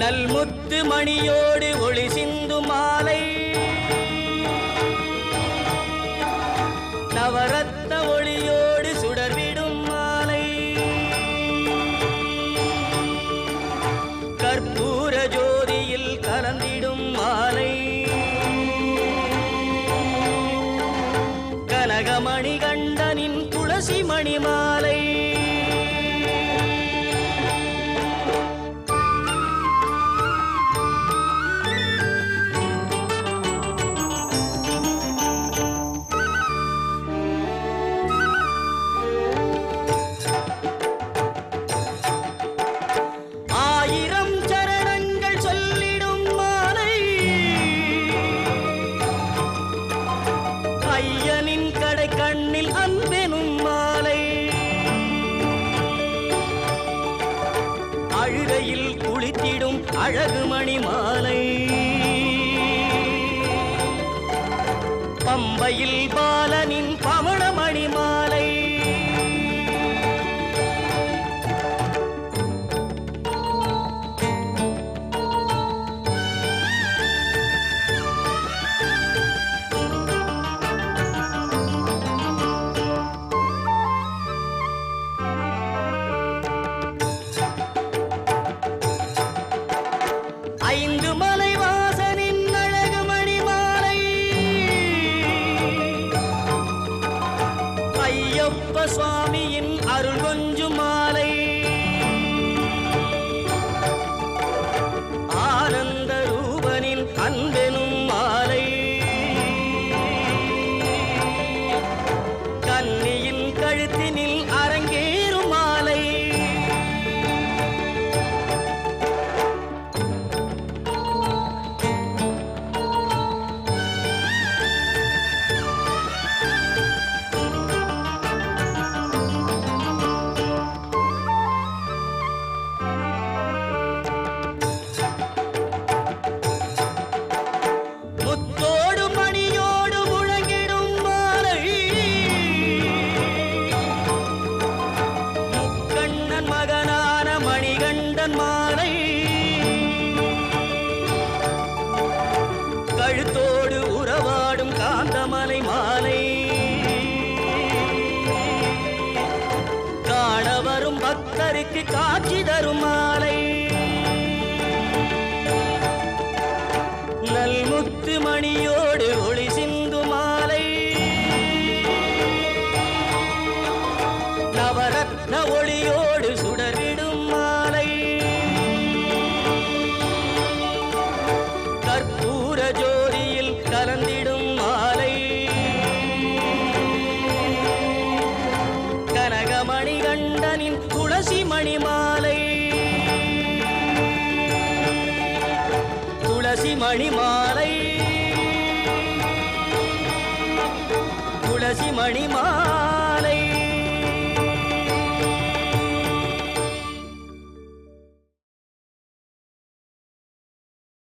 நல்முத்து மணியோடு ஒளி சிந்து மாலை. கனகமணி கண்டனின் துளசி மணிமா அழகு மணி மாலை பம்பையில் பா ஐந்து மலை வாசனின் அழகு மணி மாலை ஐயப்ப சுவாமியின் அருள் கொஞ்சு மாலை. மணிகண்டன் மாலை. கழுத்தோடு உறவாடும் காந்தமலை மாலை. காண வரும் பக்தருக்கு காட்சி தரும் மாலை. ஜோதியில் கலந்திடும் மாலை. கனகமணி கண்டனின் துளசி மணி மாலை. துளசி மணி மாலை. துளசி மணி மாலை